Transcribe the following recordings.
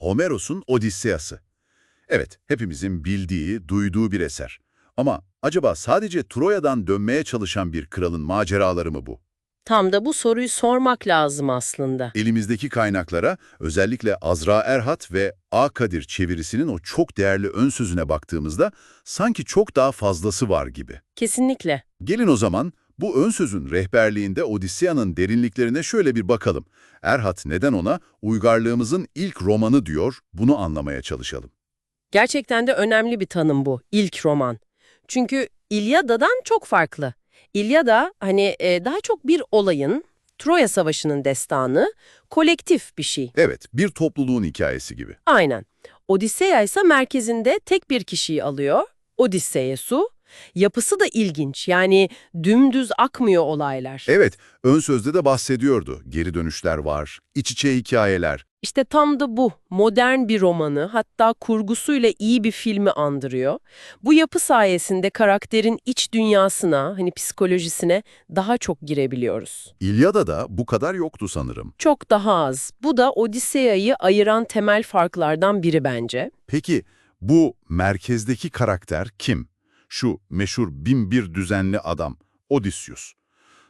Homeros'un Odisseyası. Evet, hepimizin bildiği, duyduğu bir eser. Ama acaba sadece Troya'dan dönmeye çalışan bir kralın maceraları mı bu? Tam da bu soruyu sormak lazım aslında. Elimizdeki kaynaklara, özellikle Azra Erhat ve A. Kadir çevirisinin o çok değerli ön sözüne baktığımızda sanki çok daha fazlası var gibi. Kesinlikle. Gelin o zaman bu ön sözün rehberliğinde Odisseya'nın derinliklerine şöyle bir bakalım. Erhat neden ona uygarlığımızın ilk romanı diyor, bunu anlamaya çalışalım. Gerçekten de önemli bir tanım bu, ilk roman. Çünkü İlyada'dan çok farklı. İlyada hani e, daha çok bir olayın, Troya Savaşı'nın destanı, kolektif bir şey. Evet, bir topluluğun hikayesi gibi. Aynen. Odisseya ise merkezinde tek bir kişiyi alıyor, Odysseus'u. Yapısı da ilginç, yani dümdüz akmıyor olaylar. Evet, ön sözde de bahsediyordu. Geri dönüşler var, iç içe hikayeler. İşte tam da bu. Modern bir romanı, hatta kurgusuyla iyi bir filmi andırıyor. Bu yapı sayesinde karakterin iç dünyasına, hani psikolojisine daha çok girebiliyoruz. İlyada'da bu kadar yoktu sanırım. Çok daha az. Bu da Odisseya'yı ayıran temel farklardan biri bence. Peki bu merkezdeki karakter kim? Şu meşhur binbir düzenli adam, Odysseus.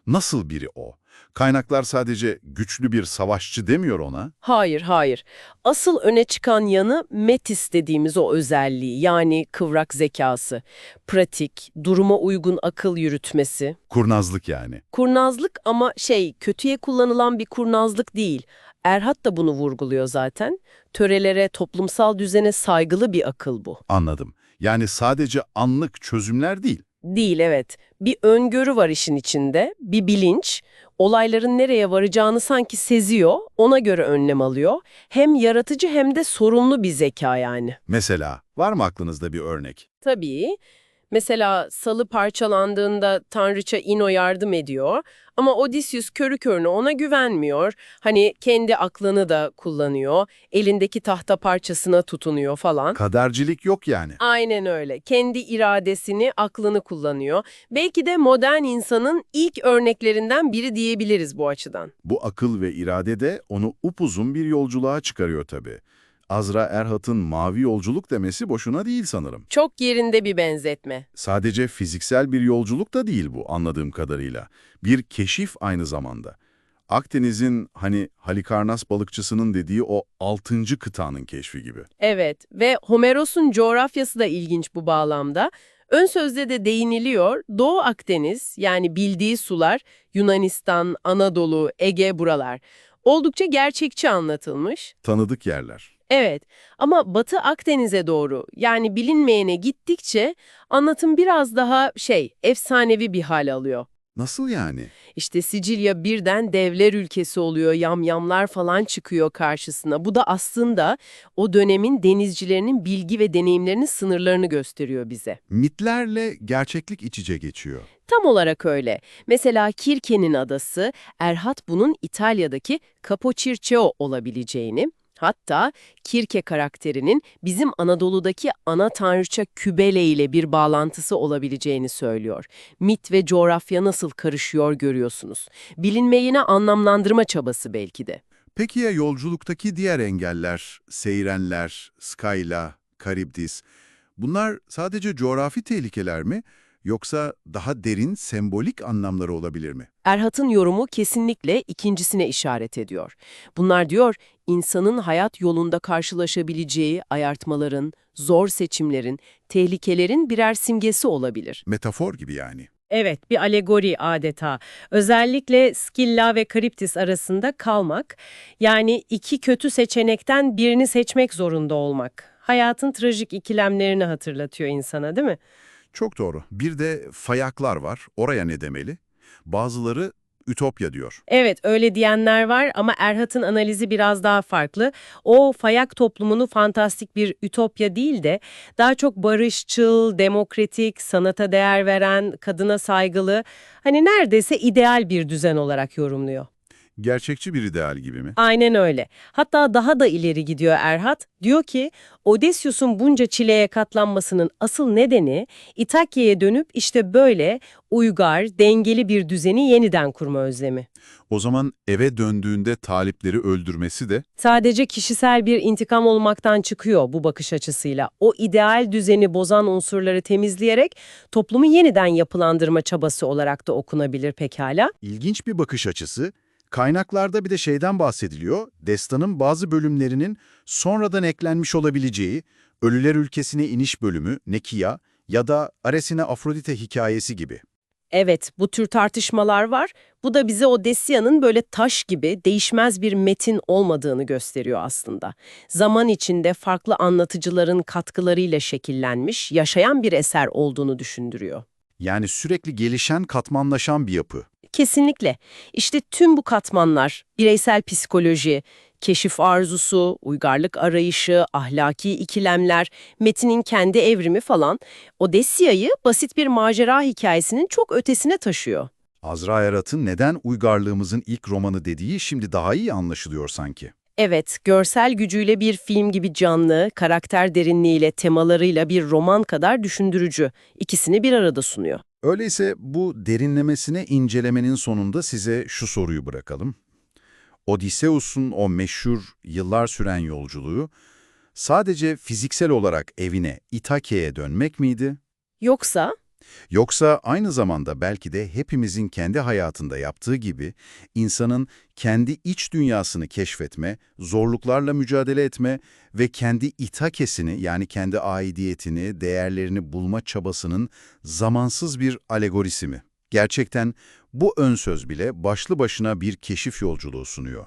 Nasıl biri o? Kaynaklar sadece güçlü bir savaşçı demiyor ona. Hayır, hayır. Asıl öne çıkan yanı metis dediğimiz o özelliği, yani kıvrak zekası, pratik, duruma uygun akıl yürütmesi. Kurnazlık yani. Kurnazlık ama şey, kötüye kullanılan bir kurnazlık değil. Erhat da bunu vurguluyor zaten. Törelere, toplumsal düzene saygılı bir akıl bu. Anladım. Yani sadece anlık çözümler değil. Değil evet. Bir öngörü var işin içinde, bir bilinç. Olayların nereye varacağını sanki seziyor, ona göre önlem alıyor. Hem yaratıcı hem de sorumlu bir zeka yani. Mesela var mı aklınızda bir örnek? Tabii. Mesela salı parçalandığında Tanrıça Ino yardım ediyor ama Odysseus körü körüne ona güvenmiyor. Hani kendi aklını da kullanıyor, elindeki tahta parçasına tutunuyor falan. Kadercilik yok yani. Aynen öyle. Kendi iradesini, aklını kullanıyor. Belki de modern insanın ilk örneklerinden biri diyebiliriz bu açıdan. Bu akıl ve irade de onu upuzun bir yolculuğa çıkarıyor tabii. Azra Erhat'ın mavi yolculuk demesi boşuna değil sanırım. Çok yerinde bir benzetme. Sadece fiziksel bir yolculuk da değil bu anladığım kadarıyla. Bir keşif aynı zamanda. Akdeniz'in hani Halikarnas balıkçısının dediği o altıncı kıtanın keşfi gibi. Evet ve Homeros'un coğrafyası da ilginç bu bağlamda. Ön sözde de değiniliyor. Doğu Akdeniz yani bildiği sular Yunanistan, Anadolu, Ege buralar. Oldukça gerçekçi anlatılmış. Tanıdık yerler. Evet ama Batı Akdeniz'e doğru yani bilinmeyene gittikçe anlatım biraz daha şey efsanevi bir hal alıyor. Nasıl yani? İşte Sicilya birden devler ülkesi oluyor, yamyamlar falan çıkıyor karşısına. Bu da aslında o dönemin denizcilerinin bilgi ve deneyimlerinin sınırlarını gösteriyor bize. Mitlerle gerçeklik iç içe geçiyor. Tam olarak öyle. Mesela Kirke'nin adası, Erhat bunun İtalya'daki Capo Circeo olabileceğini, hatta Kirke karakterinin bizim Anadolu'daki ana tanrıça Kübele ile bir bağlantısı olabileceğini söylüyor. Mit ve coğrafya nasıl karışıyor görüyorsunuz. Bilinmeyene anlamlandırma çabası belki de. Peki ya yolculuktaki diğer engeller, seyrenler, Skyla, Karibdis, bunlar sadece coğrafi tehlikeler mi yoksa daha derin sembolik anlamları olabilir mi? Erhat'ın yorumu kesinlikle ikincisine işaret ediyor. Bunlar diyor, insanın hayat yolunda karşılaşabileceği ayartmaların, zor seçimlerin, tehlikelerin birer simgesi olabilir. Metafor gibi yani. Evet, bir alegori adeta. Özellikle Skilla ve Kariptis arasında kalmak, yani iki kötü seçenekten birini seçmek zorunda olmak. Hayatın trajik ikilemlerini hatırlatıyor insana değil mi? Çok doğru. Bir de fayaklar var. Oraya ne demeli? Bazıları ütopya diyor. Evet, öyle diyenler var ama Erhat'ın analizi biraz daha farklı. O fayak toplumunu fantastik bir ütopya değil de daha çok barışçıl, demokratik, sanata değer veren, kadına saygılı, hani neredeyse ideal bir düzen olarak yorumluyor. Gerçekçi bir ideal gibi mi? Aynen öyle. Hatta daha da ileri gidiyor Erhat. Diyor ki Odysseus'un bunca çileye katlanmasının asıl nedeni İtakya'ya dönüp işte böyle uygar, dengeli bir düzeni yeniden kurma özlemi. O zaman eve döndüğünde talipleri öldürmesi de Sadece kişisel bir intikam olmaktan çıkıyor bu bakış açısıyla. O ideal düzeni bozan unsurları temizleyerek toplumu yeniden yapılandırma çabası olarak da okunabilir pekala. ilginç bir bakış açısı. Kaynaklarda bir de şeyden bahsediliyor. Destanın bazı bölümlerinin sonradan eklenmiş olabileceği, Ölüler Ülkesine iniş bölümü, Nekia ya da Aresine Afrodite hikayesi gibi. Evet, bu tür tartışmalar var. Bu da bize Odyssea'nın böyle taş gibi değişmez bir metin olmadığını gösteriyor aslında. Zaman içinde farklı anlatıcıların katkılarıyla şekillenmiş, yaşayan bir eser olduğunu düşündürüyor. Yani sürekli gelişen, katmanlaşan bir yapı. Kesinlikle. İşte tüm bu katmanlar, bireysel psikoloji, keşif arzusu, uygarlık arayışı, ahlaki ikilemler, metinin kendi evrimi falan, Odyssea'yı basit bir macera hikayesinin çok ötesine taşıyor. Azra Erat'ın neden uygarlığımızın ilk romanı dediği şimdi daha iyi anlaşılıyor sanki. Evet, görsel gücüyle bir film gibi canlı, karakter derinliğiyle, temalarıyla bir roman kadar düşündürücü. İkisini bir arada sunuyor. Öyleyse bu derinlemesine incelemenin sonunda size şu soruyu bırakalım. Odysseus'un o meşhur yıllar süren yolculuğu sadece fiziksel olarak evine, İtakya'ya dönmek miydi? Yoksa Yoksa aynı zamanda belki de hepimizin kendi hayatında yaptığı gibi insanın kendi iç dünyasını keşfetme, zorluklarla mücadele etme ve kendi itakesini yani kendi aidiyetini, değerlerini bulma çabasının zamansız bir alegorisi mi? Gerçekten bu ön söz bile başlı başına bir keşif yolculuğu sunuyor.